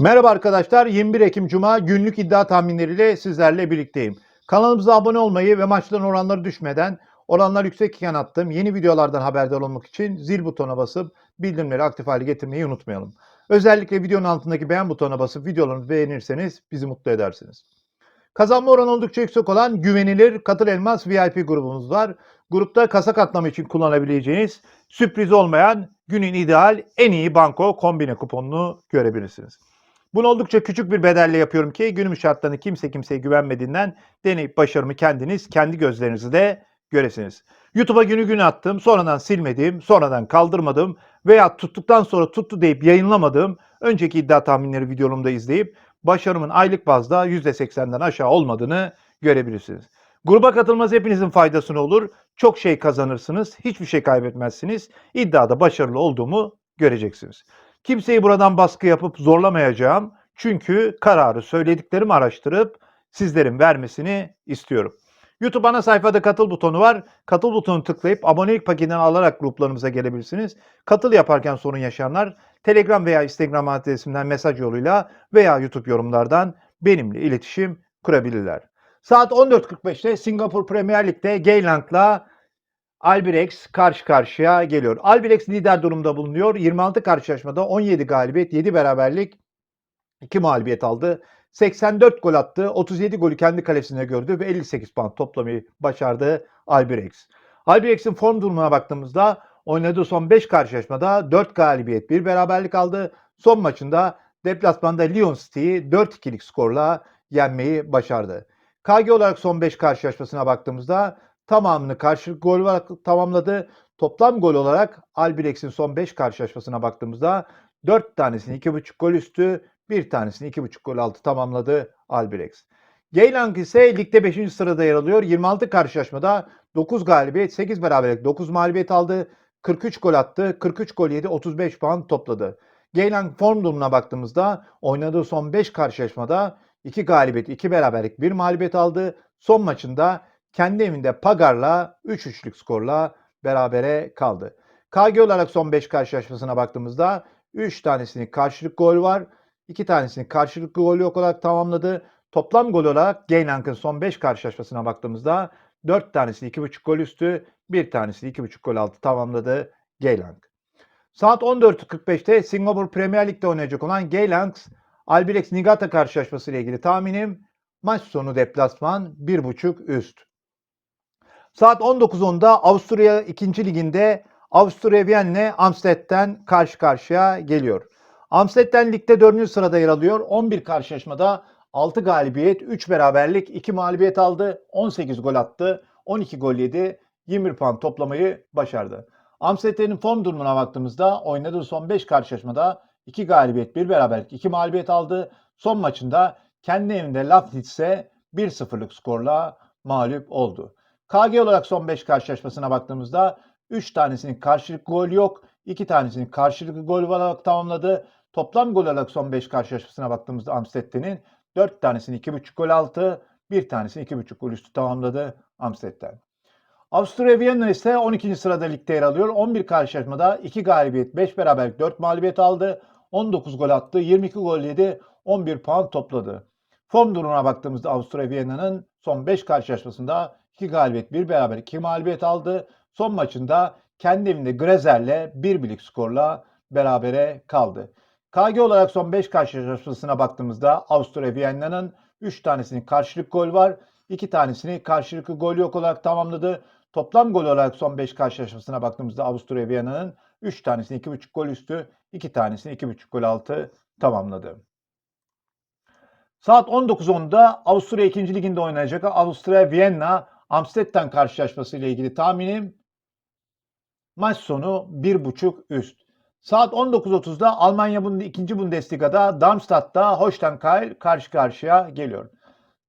Merhaba arkadaşlar. 21 Ekim Cuma günlük iddia tahminleriyle sizlerle birlikteyim. Kanalımıza abone olmayı ve maçların oranları düşmeden oranlar yüksekken attığım yeni videolardan haberdar olmak için zil butonuna basıp bildirimleri aktif hale getirmeyi unutmayalım. Özellikle videonun altındaki beğen butonuna basıp videolarımızı beğenirseniz bizi mutlu edersiniz. Kazanma oranı oldukça yüksek olan güvenilir Katıl Elmas VIP grubumuz var. Grupta kasa katlama için kullanabileceğiniz sürpriz olmayan günün ideal en iyi banko kombine kuponunu görebilirsiniz. Bunu oldukça küçük bir bedelle yapıyorum ki günümüz şartlarını kimse kimseye güvenmediğinden deneyip başarımı kendiniz, kendi gözlerinizle göresiniz. YouTube'a günü gün attım, sonradan silmediğim, sonradan kaldırmadığım veya tuttuktan sonra tuttu deyip yayınlamadığım önceki iddia tahminleri videomda izleyip başarımın aylık bazda %80'den aşağı olmadığını görebilirsiniz. Gruba katılmanız hepinizin faydasına olur. Çok şey kazanırsınız, hiçbir şey kaybetmezsiniz. İddiada başarılı olduğumu göreceksiniz. Kimseyi buradan baskı yapıp zorlamayacağım. Çünkü kararı söylediklerimi araştırıp sizlerin vermesini istiyorum. YouTube ana sayfada katıl butonu var. Katıl butonunu tıklayıp abonelik paketini alarak gruplarımıza gelebilirsiniz. Katıl yaparken sorun yaşayanlar Telegram veya Instagram adresimden mesaj yoluyla veya YouTube yorumlardan benimle iletişim kurabilirler. Saat 14.45'te Singapur Premier Lig'de Gaylang'la Albirex karşı karşıya geliyor. Albirex lider durumda bulunuyor. 26 karşılaşmada 17 galibiyet, 7 beraberlik, 2 mağlubiyet aldı. 84 gol attı. 37 golü kendi kalesine gördü ve 58 puan toplamayı başardı Albirex. Albirex'in form durumuna baktığımızda oynadığı son 5 karşılaşmada 4 galibiyet, 1 beraberlik aldı. Son maçında deplasmanda Lyon City'yi 4-2'lik skorla yenmeyi başardı. KG olarak son 5 karşılaşmasına baktığımızda tamamını karşılık gol olarak tamamladı. Toplam gol olarak Albirex'in son 5 karşılaşmasına baktığımızda 4 tanesini 2.5 gol üstü, bir tanesini 2.5 gol altı tamamladı Albirex. Geylang ise ligde 5. sırada yer alıyor. 26 karşılaşmada 9 galibiyet, 8 beraberlik, 9 mağlubiyet aldı. 43 gol attı, 43 gol yedi, 35 puan topladı. Geylang form durumuna baktığımızda oynadığı son 5 karşılaşmada 2 galibiyet, 2 beraberlik, 1 mağlubiyet aldı. Son maçında kendi evinde Pagar'la 3-3'lük skorla berabere kaldı. KG olarak son 5 karşılaşmasına baktığımızda 3 tanesinin karşılık gol var. 2 tanesini karşılıklı gol yok olarak tamamladı. Toplam gol olarak Geynang'ın son 5 karşılaşmasına baktığımızda 4 tanesini 2.5 gol üstü, 1 tanesini 2.5 gol altı tamamladı Geylang. Saat 14.45'te Singapur Premier Lig'de oynayacak olan Geylang Albirex Niigata karşılaşması ile ilgili tahminim maç sonu deplasman 1.5 üst. Saat 19.10'da Avusturya 2. liginde Avusturya Vienne Amsterdam'den karşı karşıya geliyor. Amsterdam ligde 4. sırada yer alıyor. 11 karşılaşmada 6 galibiyet, 3 beraberlik, 2 mağlubiyet aldı. 18 gol attı. 12 gol yedi. 21 puan toplamayı başardı. Amsterdam'ın form durumuna baktığımızda oynadığı son 5 karşılaşmada 2 galibiyet, 1 beraberlik, 2 mağlubiyet aldı. Son maçında kendi evinde Lafnitz'e 1-0'lık skorla mağlup oldu. KG olarak son 5 karşılaşmasına baktığımızda 3 tanesinin karşılıklı gol yok. 2 tanesinin karşılıklı gol olarak tamamladı. Toplam gol olarak son 5 karşılaşmasına baktığımızda Amsterdam'in 4 tanesini 2.5 gol altı, 1 tanesini 2.5 gol üstü tamamladı Amsterdam. Avusturya Viyana ise 12. sırada ligde yer alıyor. 11 karşılaşmada 2 galibiyet, 5 beraberlik, 4 mağlubiyet aldı. 19 gol attı, 22 gol yedi, 11 puan topladı. Form durumuna baktığımızda Avusturya Viyana'nın son 5 karşılaşmasında 2 galibiyet, 1 beraberlik, 2 mağlubiyet aldı. Son maçında kendi evinde Grezer'le 1 birlik skorla berabere kaldı. KG olarak son 5 karşılaşmasına baktığımızda Avusturya Viyana'nın 3 tanesinin karşılık gol var. 2 tanesini karşılıklı gol yok olarak tamamladı. Toplam gol olarak son 5 karşılaşmasına baktığımızda Avusturya Viyana'nın 3 tanesini 2.5 gol üstü, 2 tanesini 2.5 gol altı tamamladı. Saat 19.10'da Avusturya 2. liginde oynayacak Avusturya Viyana Amsterdam karşılaşması ile ilgili tahminim maç sonu 1.5 üst. Saat 19.30'da Almanya 2. Bundesliga'da Darmstadt'ta Holstein karşı karşıya geliyor.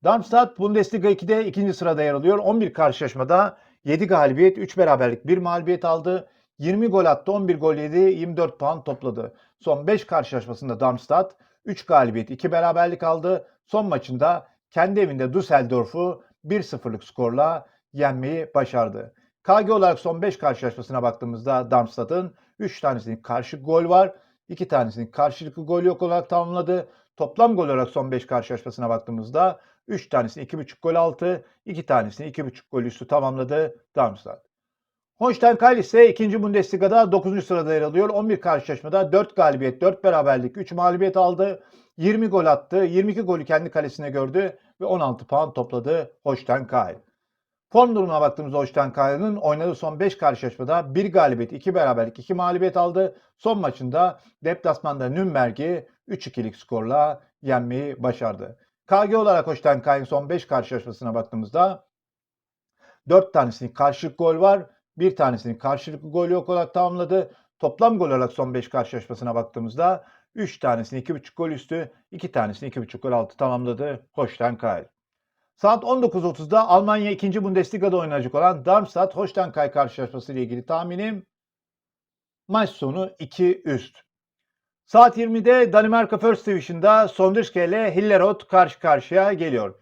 Darmstadt Bundesliga 2'de ikinci sırada yer alıyor. 11 karşılaşmada 7 galibiyet, 3 beraberlik, 1 mağlubiyet aldı. 20 gol attı, 11 gol yedi, 24 puan topladı. Son 5 karşılaşmasında Darmstadt 3 galibiyet, 2 beraberlik aldı. Son maçında kendi evinde Düsseldorf'u 1-0'lık skorla yenmeyi başardı. KG olarak son 5 karşılaşmasına baktığımızda Darmstadt'ın 3 tanesinin karşı gol var. İki tanesini karşılıklı gol yok olarak tamamladı. Toplam gol olarak son 5 karşılaşmasına baktığımızda 3 tanesini 2.5 gol altı, 2 tanesini 2.5 gol üstü tamamladı Darmstadt. Holstein Kiel ise 2. Bundesliga'da 9. sırada yer alıyor. 11 karşılaşmada 4 galibiyet, 4 beraberlik, 3 mağlubiyet aldı. 20 gol attı. 22 golü kendi kalesine gördü ve 16 puan topladı Holstein Kiel. Form durumuna baktığımızda Holstein Kiel'in oynadığı son 5 karşılaşmada 1 galibiyet, 2 beraberlik, 2 mağlubiyet aldı. Son maçında deplasmanda Nürnberg'i 3-2'lik skorla yenmeyi başardı. KG olarak Holstein Kiel'in son 5 karşılaşmasına baktığımızda 4 tanesinin karşılık gol var. Bir tanesinin karşılıklı gol yok olarak tamamladı. Toplam gol olarak son 5 karşılaşmasına baktığımızda 3 tanesini 2.5 gol üstü, 2 tanesini 2.5 gol altı tamamladı Holstein Kiel. Saat 19.30'da Almanya 2. Bundesliga'da oynanacak olan Darmstadt Holstein Kiel karşılaşması ile ilgili tahminim maç sonu 2 üst. Saat 20'de Danimarka First Division'da Sonderske ile Hillerød karşı karşıya geliyor.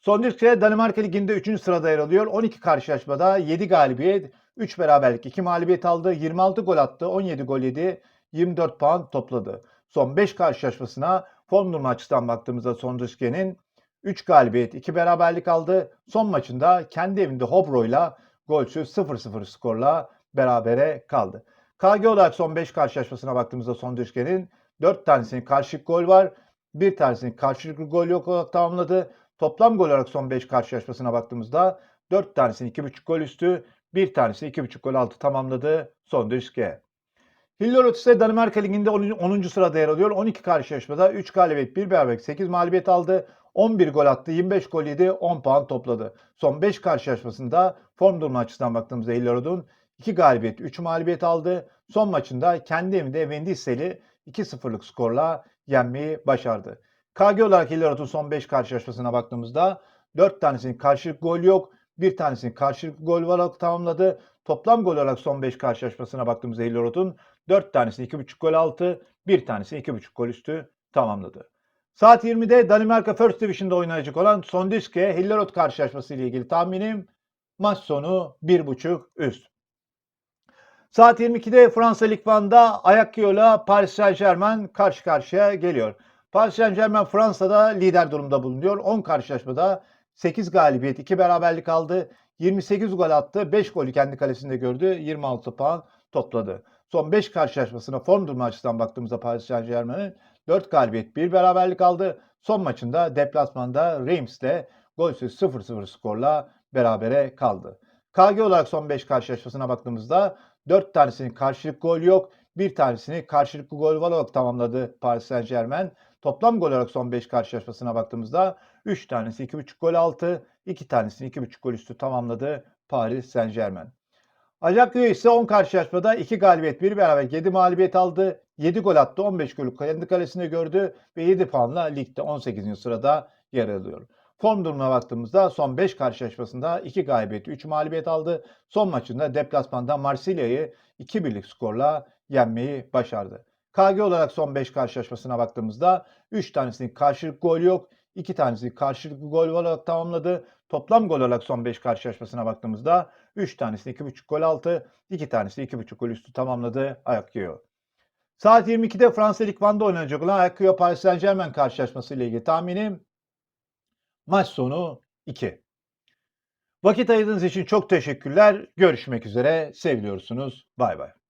Sonderske Danimarka Ligi'nde 3. sırada yer alıyor. 12 karşılaşmada 7 galibiyet, 3 beraberlik, 2 mağlubiyet aldı. 26 gol attı, 17 gol yedi, 24 puan topladı. Son 5 karşılaşmasına form durumu açısından baktığımızda Sonderske'nin 3 galibiyet, 2 beraberlik aldı. Son maçında kendi evinde Hobro'yla golsüz 0-0 skorla berabere kaldı. KG olarak son 5 karşılaşmasına baktığımızda Sonderske'nin 4 tanesinin karşılık gol var. Bir tanesinin karşılıklı gol yok olarak tamamladı. Toplam gol olarak son 5 karşılaşmasına baktığımızda 4 tanesini 2.5 gol üstü, bir tanesi 2.5 gol altı tamamladı Sonderske. Hillerød ise Danimarka Ligi'nde 10. sırada yer alıyor. 12 karşılaşmada 3 galibiyet, 1 beraberlik, 8 mağlubiyet aldı. 11 gol attı, 25 gol yedi, 10 puan topladı. Son 5 karşılaşmasında form durumu açısından baktığımızda Hillerød'un 2 galibiyet, 3 mağlubiyet aldı. Son maçında kendi evinde Vendissel'i 2-0'lık skorla yenmeyi başardı. KG olarak Hillerød'un son 5 karşılaşmasına baktığımızda 4 tanesinin karşılık gol yok. Bir tanesinin karşılıklı gol olarak tamamladı. Toplam gol olarak son 5 karşılaşmasına baktığımızda Hillerød'un 4 tanesini 2.5 gol altı, bir tanesini 2.5 gol üstü tamamladı. Saat 20'de Danimarka First Division'da oynayacak olan Sondiske Hillerød karşılaşması ile ilgili tahminim maç sonu 1.5 üst. Saat 22'de Fransa Lig 1'da Ajaccio ile Paris Saint Germain karşı karşıya geliyor. Paris Saint Germain Fransa'da lider durumda bulunuyor. 10 karşılaşmada 8 galibiyet, 2 beraberlik aldı. 28 gol attı. 5 golü kendi kalesinde gördü. 26 puan topladı. Son 5 karşılaşmasına form durumu açısından baktığımızda Paris Saint Germain'in 4 galibiyet, 1 beraberlik aldı. Son maçında deplasmanda Reims'te golsüz 0-0 skorla berabere kaldı. KG olarak son 5 karşılaşmasına baktığımızda 4 tanesinin karşılık gol yok. Bir tanesini karşılıklı gol var olarak tamamladı Paris Saint Germain. Toplam gol olarak son 5 karşılaşmasına baktığımızda 3 tanesi 2.5 gol altı, 2 tanesini 2.5 gol üstü tamamladı Paris Saint Germain. Ajaccio ise 10 karşılaşmada 2 galibiyet, 1 beraber 7 mağlubiyet aldı. 7 gol attı, 15 golü kendi kalesine gördü ve 7 puanla ligde 18. sırada yer alıyor. Form durumuna baktığımızda son 5 karşılaşmasında 2 galibiyet, 3 mağlubiyet aldı. Son maçında deplasmanda Marsilya'yı 2-1'lik skorla yenmeyi başardı. KG olarak son 5 karşılaşmasına baktığımızda 3 tanesinin karşılık gol yok. 2 tanesi karşılıklı gol olarak tamamladı. Toplam gol olarak son 5 karşılaşmasına baktığımızda 3 tanesini 2.5 gol altı, 2 tanesi 2.5 gol üstü tamamladı Ajaccio. Saat 22'de Fransa Lig 1'da oynanacak olan Ajaccio Paris Saint Germain karşılaşması ile ilgili tahminim maç sonu 2. Vakit ayırdığınız için çok teşekkürler. Görüşmek üzere. Seviliyorsunuz. Bay bay.